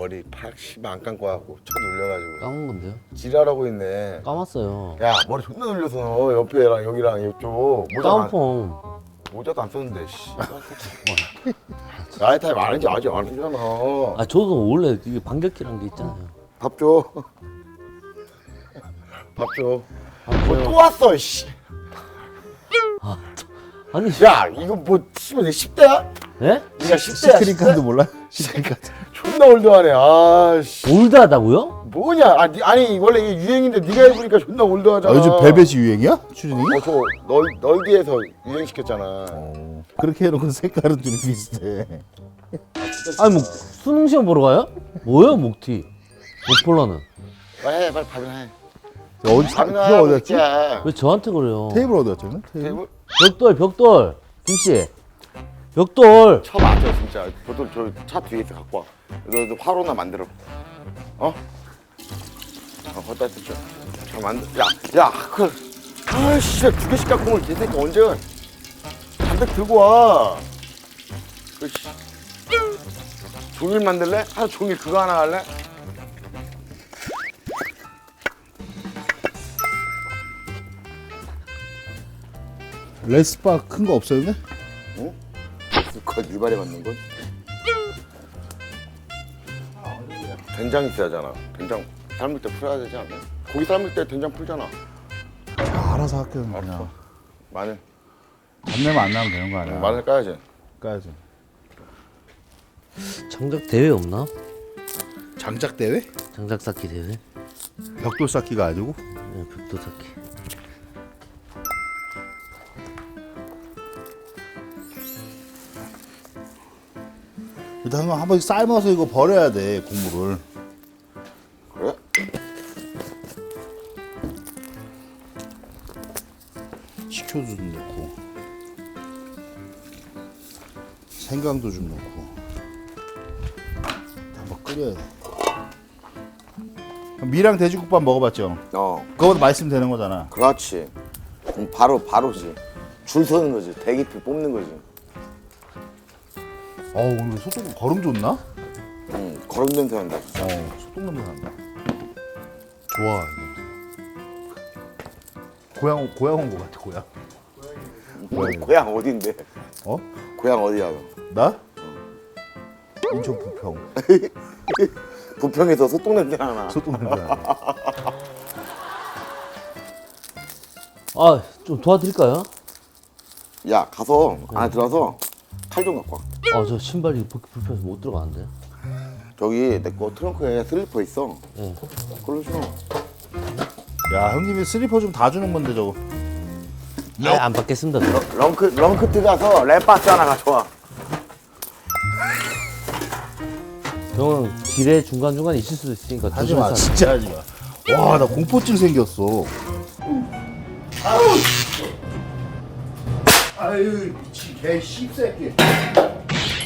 머리 팍 씨발 안 감고 하고 쳐 눌려가지고 까만 건데요? 지랄하고 있네. 까맣어요. 야 머리 존나 눌려서 옆에랑 여기랑 이쪽 모자 까만 안, 폼. 모자도 안 썼는데 씨. 나이 타임 아는지 아직 안 쓰잖아. 아 저도 원래 이게 반격기란 게 있잖아요. 밥 줘. 밥 줘. 아, 뭐? 또 왔어 씨. 아니 야 이거 뭐 씨발 이거 10대야? 예? 네가 10대야. 시크릿 카드 몰라? 시크릿 카드. 존나 올드하네. 아 씨. 올드하다고요? 뭐냐? 아 니, 아니 원래 이게 유행인데 네가 해보니까 존나 아, 올드하잖아. 요즘 벨벳이 유행이야? 추진이? 어 저 널 널디에서 유행시켰잖아. 어, 그렇게 해놓고 색깔은 좀 비슷해. 아니 뭐 수능 시험 보러 가요? 뭐예요 목티? 목폴라는 빨리 해, 빨리 밥이나 해. 어디 사, 그거 밥이나 어디 갔지? 먹자. 왜 저한테 그래요? 테이블 어디 갔지? 오늘? 테이블? 테이블 벽돌 벽돌 김씨 벽돌 쳐 맞아 진짜. 보통 저 차 뒤에 있어 갖고 와. 너, 너 화로나 만들어. 어? 어, 걷다 했죠. 잘 만들. 야, 야, 그, 아씨, 두 개씩 갖고 올 개새끼 언제? 담배 들고 와. 그렇지. 종일 만들래? 하루 종일 그거 하나 할래? 레스바 큰 거 없어요, 근데? 어? 그거 일발에 맞는 건? 된장 있어야 하잖아. 된장 삶을 때 풀어야 되지 않나? 고기 삶을 때 된장 풀잖아. 아, 알아서 할게요, 그냥. 알았어. 마늘, 잡내면 안 나면 되는 거 아니야? 마늘 까야지. 까야지. 장작 대회 없나? 장작 대회? 장작 쌓기 대회? 벽돌 쌓기가 아니고? 네, 벽돌 쌓기 일단 한 번씩 삶아서 이거 버려야 돼, 국물을. 식초도 좀 넣고. 생강도 좀 넣고. 한번 끓여야 돼. 미랑 돼지국밥 먹어봤죠? 어, 그거보다 맛있으면 되는 거잖아. 그렇지. 그럼 바로 바로지. 줄 서는 거지. 대기표 뽑는 거지. 어 오늘 소똥 거름 좋나? 응, 거름 냄새 난다. 어 소똥 냄새 난다. 좋아 이거. 고향 고향 온 거 같아 고향. 고향이다. 고향 어딘데? 어? 고향 어디야? 너? 나? 인천 부평. 부평에서 소똥 냄새 나나? 소똥 냄새 나. 아좀 도와드릴까요? 야, 가서 안에 들어가서 칼 좀 갖고 와. 아 저 신발이 불편해서 못 들어가는데 저기 내 거 트렁크에 슬리퍼 있어. 예. 그걸로 신어. 야 형님이 슬리퍼 좀 다 주는 건데 저거. 네안 받겠습니다 저. 렁크 렁크트 가서 랩바스 하나 가져와. 형은 길에 중간 중간 있을 수도 있으니까 하지 마 조심해서 진짜 하지 마. 와 나 공포증 생겼어. 아유 미친 개 씹새끼.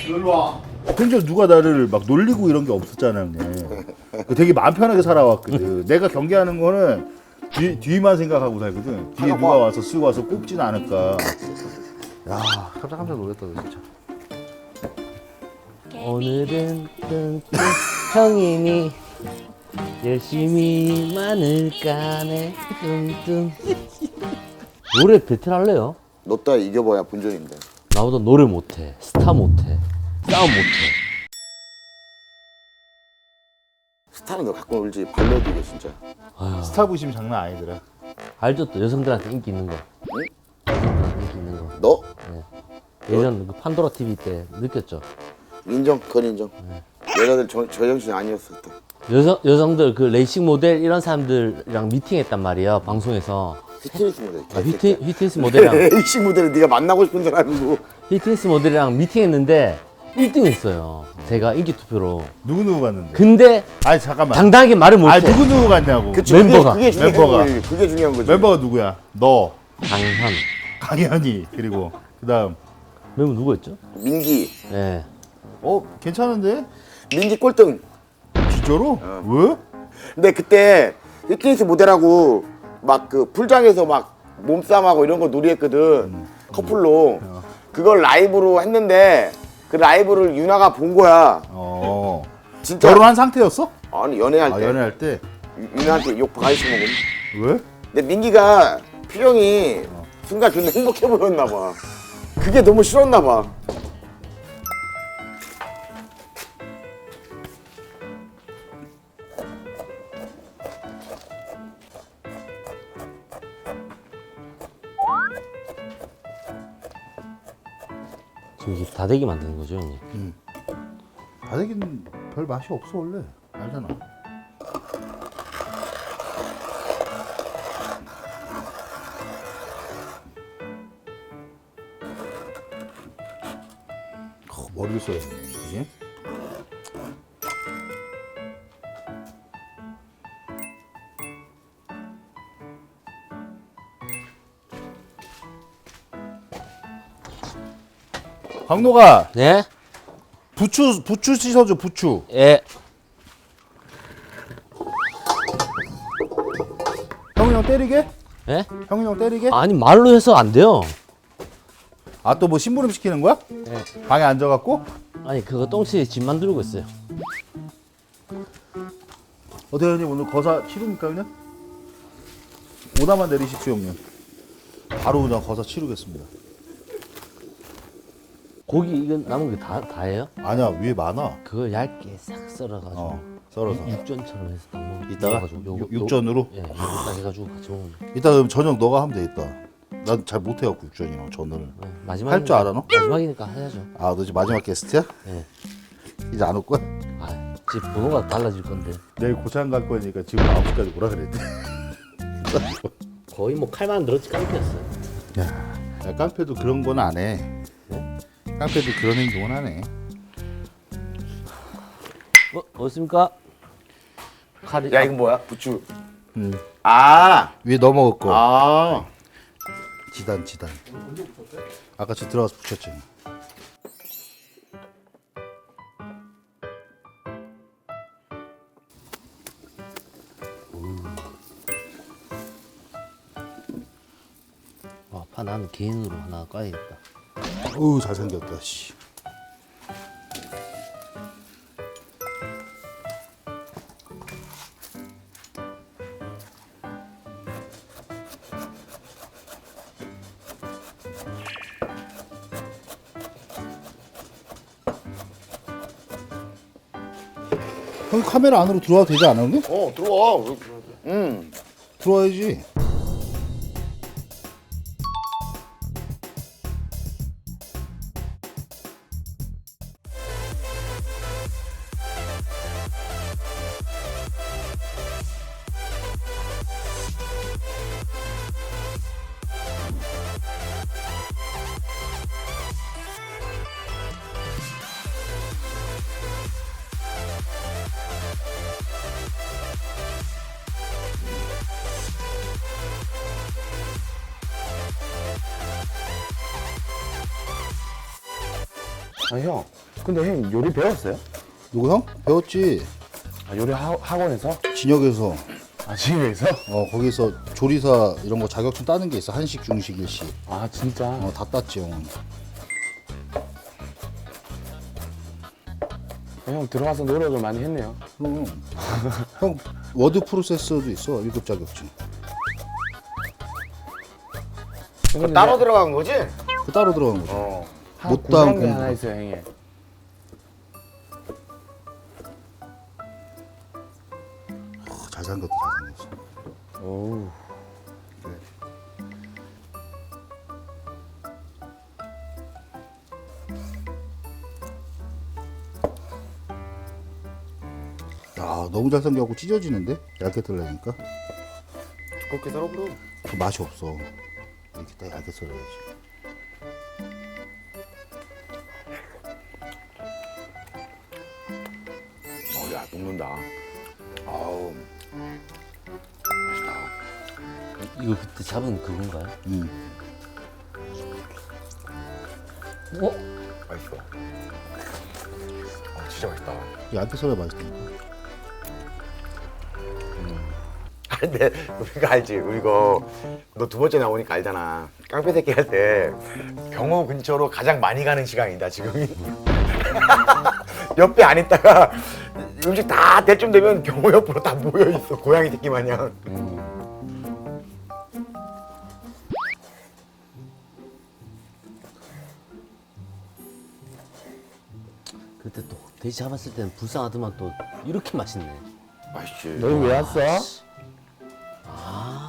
일로 와. 심지어 누가 나를 막 놀리고 이런 게 없었잖아 형님. 그 되게 마음 편하게 살아왔거든. 내가 경계하는 거는 뒤, 뒤만 생각하고 살거든. 뒤에 누가 와서 쓰고 와서 꼽진 않을까. 야 깜짝 깜짝 놀랐다 진짜. 오늘은 뜬뜬 형님이 열심히 마늘 까네 뜬뜬 노래 배틀 할래요? 너따 이겨봐야 본전인데. 나보다 노래 못해 스타 못해 싸움 못해 스타는 너 갖고 놀지. 발레도 이게 진짜. 스타 부심 장난 아니더라. 알죠 또 여성들한테 인기 있는 거 응? 여성들한테 인기 있는 거 너 예전 그 판도라 TV 때 느꼈죠 인정. 그건 인정. 여자들 저, 저 정신이 아니었어 그때. 여성, 여성들 그 레이싱 모델 이런 사람들이랑 미팅했단 말이야 방송에서 휘트니스 모델. 아, 휘트, 휘트니스 모델이랑 에이씨 모델은 네가 만나고 싶은 사람이고. 휘트니스 모델이랑 미팅했는데 1등 했어요 제가 인기 투표로 누구 누구 갔는데? 근데 아니 잠깐만. 당당하게 말을 못해 아 누구 누구 갔냐고. 그치, 멤버가. 그게, 그게 중요한 멤버가. 거지. 그게 중요한 거지. 멤버가 누구야? 너, 강현 강현이 그리고 그다음 멤버 누구였죠? 민기. 네. 어 괜찮은데? 민기 꼴등. 진짜로? 왜? 근데 그때 휘트니스 모델하고 막 그 풀장에서 막 몸싸움하고 이런 거 놀이했거든. 커플로. 그걸 라이브로 했는데 그 라이브를 유나가 본 거야. 어. 진짜 결혼한 상태였어? 아니 연애할 아 때 연애할 때 민기한테 욕 바가지 먹음. 왜? 근데 민기가 표정이 순간 존나 행복해 보였나 봐. 그게 너무 싫었나 봐. 다대기 만드는 거죠, 형님? 다대기는 별 맛이 없어 원래 알잖아. 어, 머리를 써야 되네, 그지? 강노가 네? 부추 부추 씻어줘 부추. 예. 형이 형 때리게? 예? 형이 형 때리게? 아니 말로 해서 안 돼요. 아 또 뭐 심부름 시키는 거야? 예. 방에 앉아갖고? 아니 그거 똥치 집 만들고 있어요. 어떻게 형님 오늘 거사 치릅니까 그냥? 오다만 내리십시오 형님. 바로 그냥 거사 치르겠습니다. 고기 이건 남은 게 다 다예요? 아니야 위에 많아. 그걸 얇게 싹 썰어가지고 어 썰어서. 육전처럼 해서 딱 먹. 이따가 먹어가지고 요거- 육- 요- 육전으로? 예, 딱 해가지고 같이 먹으면. 이따 그럼 저녁 너가 하면 되겠다. 난 잘 못해갖고 육전이랑 전을. 예, 마지막 할줄 알아, 너? 마지막이니까 해야죠. 아 너 이제 마지막 게스트야? 예. 이제 안 올 거야? 아, 집 번호가 달라질 건데 내일 고창 갈 거니까 지금 9시까지 오라 그랬대. 거의 뭐 칼만 늘었지 깡패였어요. 야, 야 깡패도 그런 건 안 해. 깡패도 그런 행동은 안 해. 어, 어딨습니까? 칼이 야 이건 뭐야? 부추. 음. 아, 위에 넘어갈 거. 아. 지단 지단. 아까 저 들어가서 붙였지. 와, 파 나는 개인으로 하나 까야겠다. 어우 잘생겼다. 씨. 형 카메라 안으로 들어와도 되지 않아 형님? 어 들어와. 응. 들어와야지. 아 형. 근데 형 요리 배웠어요? 누구 형? 배웠지. 아, 요리 하, 학원에서? 진혁에서 아 집에서? 어 거기서 조리사 이런 거 자격증 따는 게 있어 한식 중식 일식 아 진짜. 어 다 땄지 형은 형 들어가서 노력을 많이 했네요. 그럼 형 워드 프로세서도 있어 1급 자격증 그거 따로 들어간 거지? 그 따로 들어간 거죠 어. 못다한 게 공부 하나 있어요, 형님. 어, 잘생겼다 잘생겼어 오. 야 너무 잘생겨갖고 찢어지는데? 얇게 썰려니까? 두껍게 썰어 그럼. 그 맛이 없어. 이렇게 딱 얇게 썰어야지 녹는다. 아우. 맛있다. 이거 그때 잡은 그건가요? 응. 어? 맛있어. 아 진짜 맛있다. 얇게 썰어야 맛있다니까 근데 우리가 알지 우리 이거 너 두 번째 나오니까 알잖아 깡패 새끼 할때 병호 근처로 가장 많이 가는 시간이다 지금이 옆에 안 있다가 음식 다 때쯤 되면 경호 옆으로 다 모여 있어 고양이 새끼 마냥. 그때 또 돼지 잡았을 때는 불쌍하더만 또 이렇게 맛있네. 맛있지. 너왜 왔어?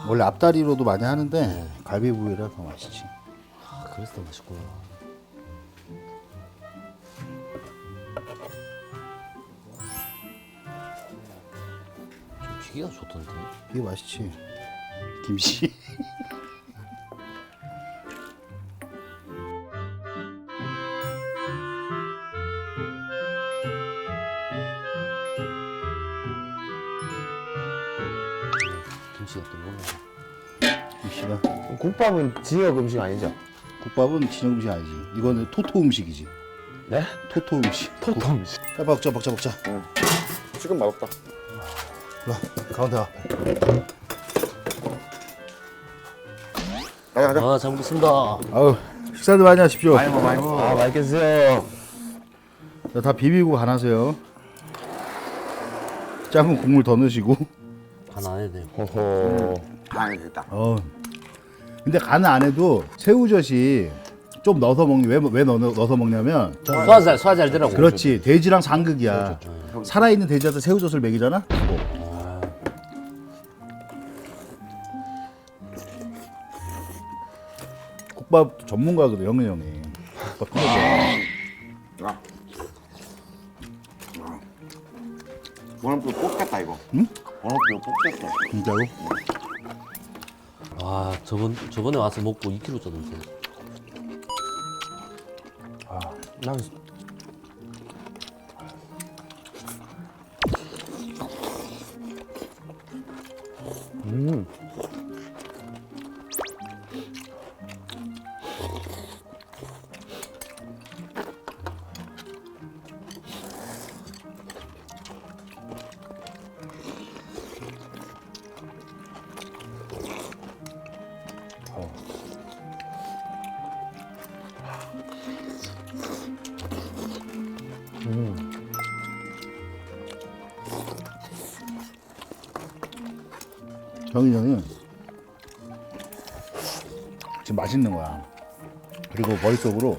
원래 앞다리로도 많이 하는데 갈비부위라 더 맛있지. 아, 그래서 더 맛있구나. 비기가 좋던데. 이게 맛있지. 김치. 김치가 또 뭐냐. 김치가. 국밥은 지역 음식 아니죠? 국밥은 진영 음식 아니지. 이거는 토토 음식이지. 네? 토토 음식. 토토 음식. 빨리 먹자, 먹자, 먹자. 지금 맛없다. 라 가운데 와. 가자 가자. 아, 잘 먹겠습니다. 아우 식사도 많이 하십시오. 많이 먹어 많이 먹어. 아 맛있겠어요. 자, 다 비비고 간하세요. 작은 국물 더 넣으시고. 간 안 해도 돼요. 호호. 아 됐다. 어. 근데 간 안 해도 새우젓이 좀 넣어서 먹니 왜왜 넣어 넣어서 먹냐면 소화 잘, 소화 잘 되라고. 그렇지 돼지랑 상극이야. 살아있는 돼지한테 새우젓을 먹이잖아. 국밥 전문가거든 영은 형이. 국밥 끝내줘. 야. 원업도 뽑겠다 이거. 응? 원업도 뽑겠어. 진짜로? 와, 저번, 저번에 와서 먹고 2kg 쪘는데. 난 정인 형이 지금 맛있는 거야. 그리고 머릿속으로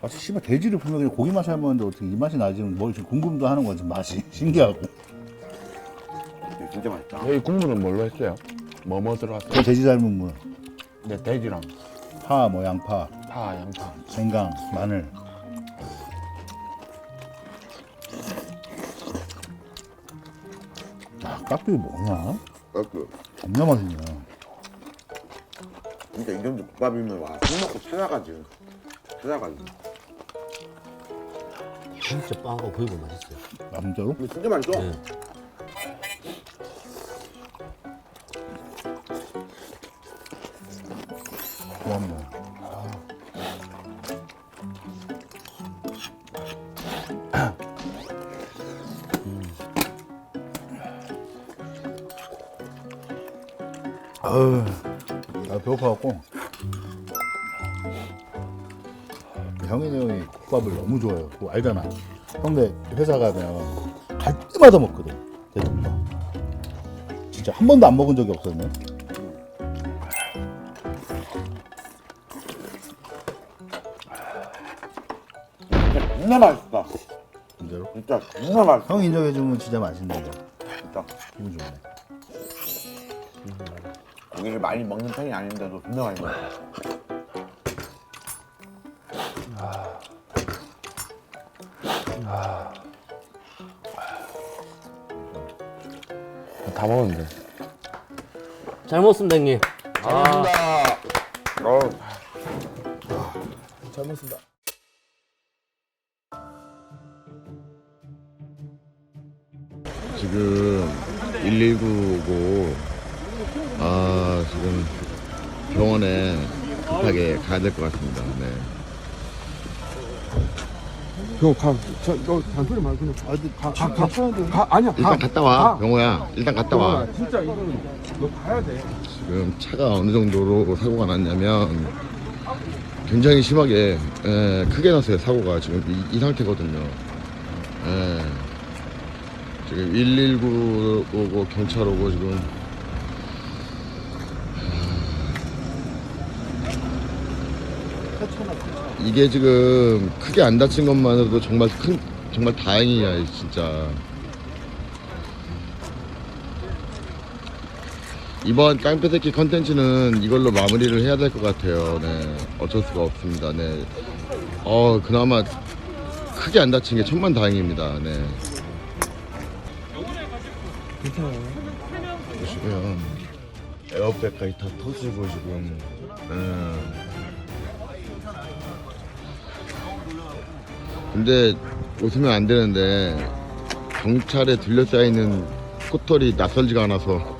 아, 씨발 돼지를 분명히 고기 맛이 안 먹는데 어떻게 이 맛이 나지? 뭐 지금 궁금도 하는 거지 맛이 신기하고. 이거 진짜 맛있다. 저희 국물은 뭘로 했어요? 뭐 뭐 들어갔어요? 그 돼지 삶은 물, 네 돼지랑 파, 뭐 양파, 파, 양파. 생강, 마늘. 야, 깍두기 뭐냐? 그 겁나 맛있냐? 진짜 이 정도 국밥이면 와 술 먹고 찾아가지. 찾아가지. 진짜 빵하고 보이고 맛있어요. 아, 진짜로? 근데 진짜 맛있어. 네. 고맙네. 아유, 나 배고파갖고. 형이 국밥을 너무 좋아해요. 그거 알잖아. 형네 회사 가면 갈 때마다 먹거든. 돼지국밥. 진짜 한 번도 안 먹은 적이 없었네. 진짜 맛있다. 진짜로. 진짜 진짜 맛있어. 형 인정해주면 진짜 맛있는데. 진짜. 기분 좋네. 고기를 많이 먹는 편이 아닌데도 진짜 많이 먹어. 다 먹었는데. 잘 먹었습니다, 형님. 아, 어. 잘 먹습니다. 지금 119고 아 지금 병원에 급하게 가야 될 것 같습니다. 네. 형, 가, 저, 너, 단소리 말고 그냥, 가, 가, 가, 가, 아니야, 가. 일단 갔다 와, 가. 병호야. 일단 갔다 와. 아, 진짜 이거는, 너 가야 돼. 지금 차가 어느 정도로 사고가 났냐면 굉장히 심하게 예, 크게 났어요 사고가 지금 이, 이 상태거든요. 예. 지금 119 오고 경찰 오고 지금 이게 지금 크게 안 다친 것만으로도 정말 큰 정말 다행이야 진짜. 이번 깡패새끼 컨텐츠는 이걸로 마무리를 해야 될 것 같아요. 네 어쩔 수가 없습니다. 네어 그나마 크게 안 다친 게 천만 다행입니다. 네. 보시면 에어백까지 다 터지고 지금. 네. 근데 웃으면 안 되는데 경찰에 있는 스쿠터리 낯설지가 않아서